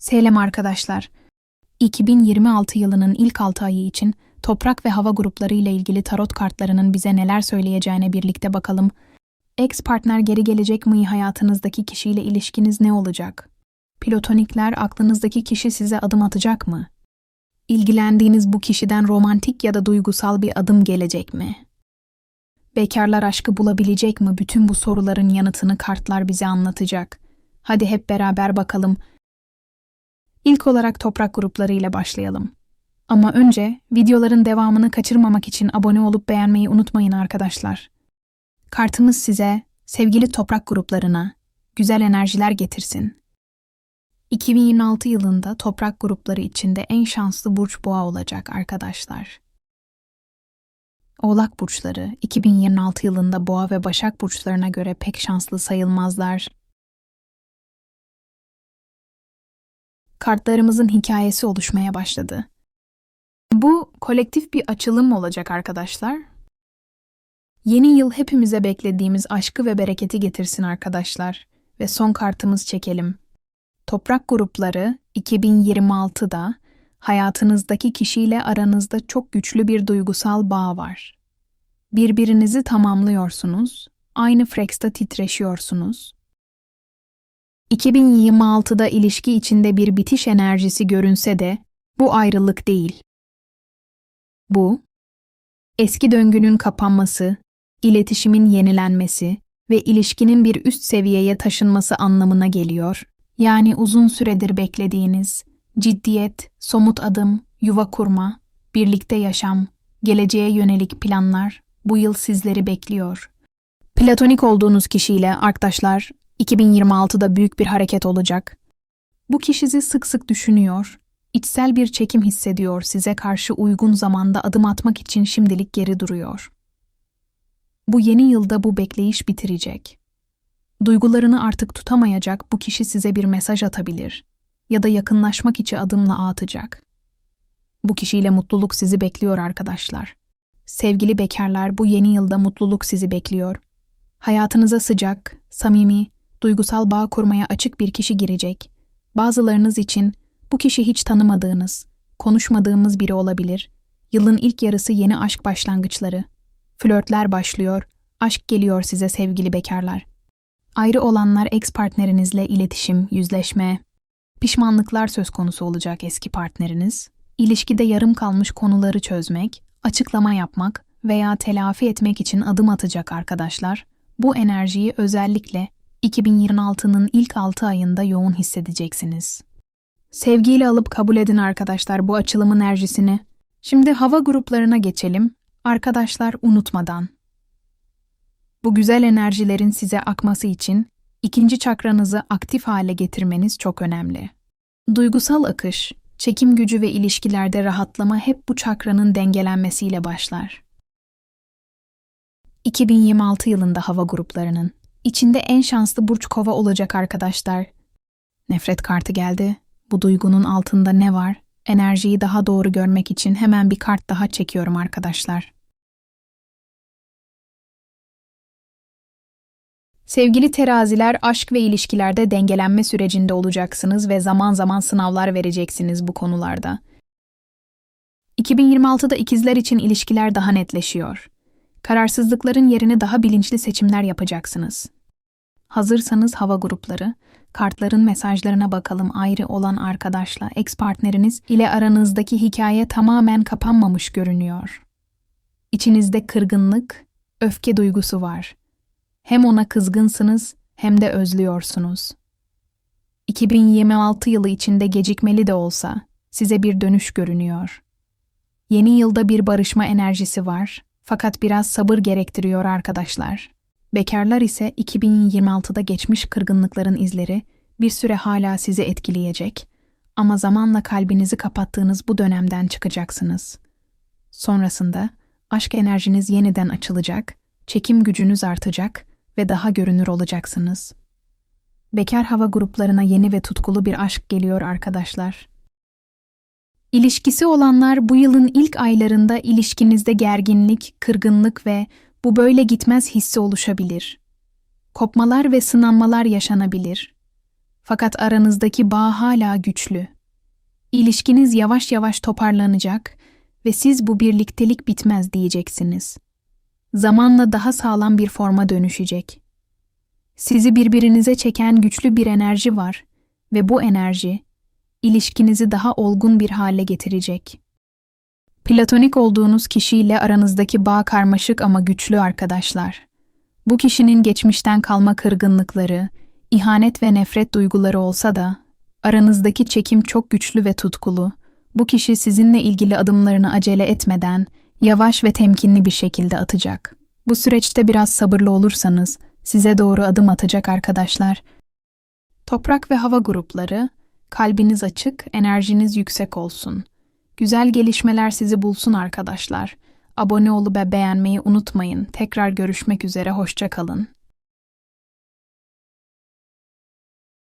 Selam arkadaşlar. 2026 yılının ilk 6 ayı için toprak ve hava grupları ile ilgili tarot kartlarının bize neler söyleyeceğine birlikte bakalım. Ex partner geri gelecek mi? Hayatınızdaki kişiyle ilişkiniz ne olacak? Platonikler aklınızdaki kişi size adım atacak mı? İlgilendiğiniz bu kişiden romantik ya da duygusal bir adım gelecek mi? Bekarlar aşkı bulabilecek mi? Bütün bu soruların yanıtını kartlar bize anlatacak. Hadi hep beraber bakalım. İlk olarak toprak grupları ile başlayalım. Ama önce videoların devamını kaçırmamak için abone olup beğenmeyi unutmayın arkadaşlar. Kartımız size sevgili toprak gruplarına güzel enerjiler getirsin. 2026 yılında toprak grupları içinde en şanslı burç boğa olacak arkadaşlar. Oğlak burçları 2026 yılında boğa ve başak burçlarına göre pek şanslı sayılmazlar. Kartlarımızın hikayesi oluşmaya başladı. Bu kolektif bir açılım olacak arkadaşlar. Yeni yıl hepimize beklediğimiz aşkı ve bereketi getirsin arkadaşlar. Ve son kartımız çekelim. Toprak grupları 2026'da hayatınızdaki kişiyle aranızda çok güçlü bir duygusal bağ var. Birbirinizi tamamlıyorsunuz, aynı freksta titreşiyorsunuz. 2026'da ilişki içinde bir bitiş enerjisi görünse de bu ayrılık değil. Bu, eski döngünün kapanması, iletişimin yenilenmesi ve ilişkinin bir üst seviyeye taşınması anlamına geliyor. Yani uzun süredir beklediğiniz ciddiyet, somut adım, yuva kurma, birlikte yaşam, geleceğe yönelik planlar bu yıl sizleri bekliyor. Platonik olduğunuz kişiyle arkadaşlar 2026'da büyük bir hareket olacak. Bu kişi sizi sık sık düşünüyor, içsel bir çekim hissediyor, size karşı uygun zamanda adım atmak için şimdilik geri duruyor. Bu yeni yılda bu bekleyiş bitirecek. Duygularını artık tutamayacak bu kişi size bir mesaj atabilir ya da yakınlaşmak için adımla atacak. Bu kişiyle mutluluk sizi bekliyor arkadaşlar. Sevgili bekarlar bu yeni yılda mutluluk sizi bekliyor. Hayatınıza sıcak, samimi, duygusal bağ kurmaya açık bir kişi girecek. Bazılarınız için bu kişi hiç tanımadığınız, konuşmadığımız biri olabilir. Yılın ilk yarısı yeni aşk başlangıçları. Flörtler başlıyor, aşk geliyor size sevgili bekarlar. Ayrı olanlar ex partnerinizle iletişim, yüzleşme, pişmanlıklar söz konusu olacak eski partneriniz. İlişkide yarım kalmış konuları çözmek, açıklama yapmak veya telafi etmek için adım atacak arkadaşlar. Bu enerjiyi özellikle 2026'nın ilk 6 ayında yoğun hissedeceksiniz. Sevgiyle alıp kabul edin arkadaşlar bu açılım enerjisini. Şimdi hava gruplarına geçelim. Arkadaşlar unutmadan. Bu güzel enerjilerin size akması için ikinci çakranızı aktif hale getirmeniz çok önemli. Duygusal akış, çekim gücü ve ilişkilerde rahatlama hep bu çakranın dengelenmesiyle başlar. 2026 yılında hava gruplarının içinde en şanslı burç kova olacak arkadaşlar. Nefret kartı geldi. Bu duygunun altında ne var? Enerjiyi daha doğru görmek için hemen bir kart daha çekiyorum arkadaşlar. Sevgili teraziler, aşk ve ilişkilerde dengelenme sürecinde olacaksınız ve zaman zaman sınavlar vereceksiniz bu konularda. 2026'da ikizler için ilişkiler daha netleşiyor. Kararsızlıkların yerini daha bilinçli seçimler yapacaksınız. Hazırsanız hava grupları, kartların mesajlarına bakalım ayrı olan arkadaşla, ex partneriniz ile aranızdaki hikaye tamamen kapanmamış görünüyor. İçinizde kırgınlık, öfke duygusu var. Hem ona kızgınsınız hem de özlüyorsunuz. 2026 yılı içinde gecikmeli de olsa size bir dönüş görünüyor. Yeni yılda bir barışma enerjisi var fakat biraz sabır gerektiriyor arkadaşlar. Bekarlar ise 2026'da geçmiş kırgınlıkların izleri bir süre hala sizi etkileyecek ama zamanla kalbinizi kapattığınız bu dönemden çıkacaksınız. Sonrasında aşk enerjiniz yeniden açılacak, çekim gücünüz artacak ve daha görünür olacaksınız. Bekar hava gruplarına yeni ve tutkulu bir aşk geliyor arkadaşlar. İlişkisi olanlar bu yılın ilk aylarında ilişkinizde gerginlik, kırgınlık ve bu böyle gitmez hissi oluşabilir. Kopmalar ve sınanmalar yaşanabilir. Fakat aranızdaki bağ hala güçlü. İlişkiniz yavaş yavaş toparlanacak ve siz bu birliktelik bitmez diyeceksiniz. Zamanla daha sağlam bir forma dönüşecek. Sizi birbirinize çeken güçlü bir enerji var ve bu enerji ilişkinizi daha olgun bir hale getirecek. Platonik olduğunuz kişiyle aranızdaki bağ karmaşık ama güçlü arkadaşlar. Bu kişinin geçmişten kalma kırgınlıkları, ihanet ve nefret duyguları olsa da aranızdaki çekim çok güçlü ve tutkulu. Bu kişi sizinle ilgili adımlarını acele etmeden yavaş ve temkinli bir şekilde atacak. Bu süreçte biraz sabırlı olursanız size doğru adım atacak arkadaşlar. Toprak ve hava grupları, kalbiniz açık, enerjiniz yüksek olsun. Güzel gelişmeler sizi bulsun arkadaşlar. Abone olup beğenmeyi unutmayın. Tekrar görüşmek üzere, hoşça kalın.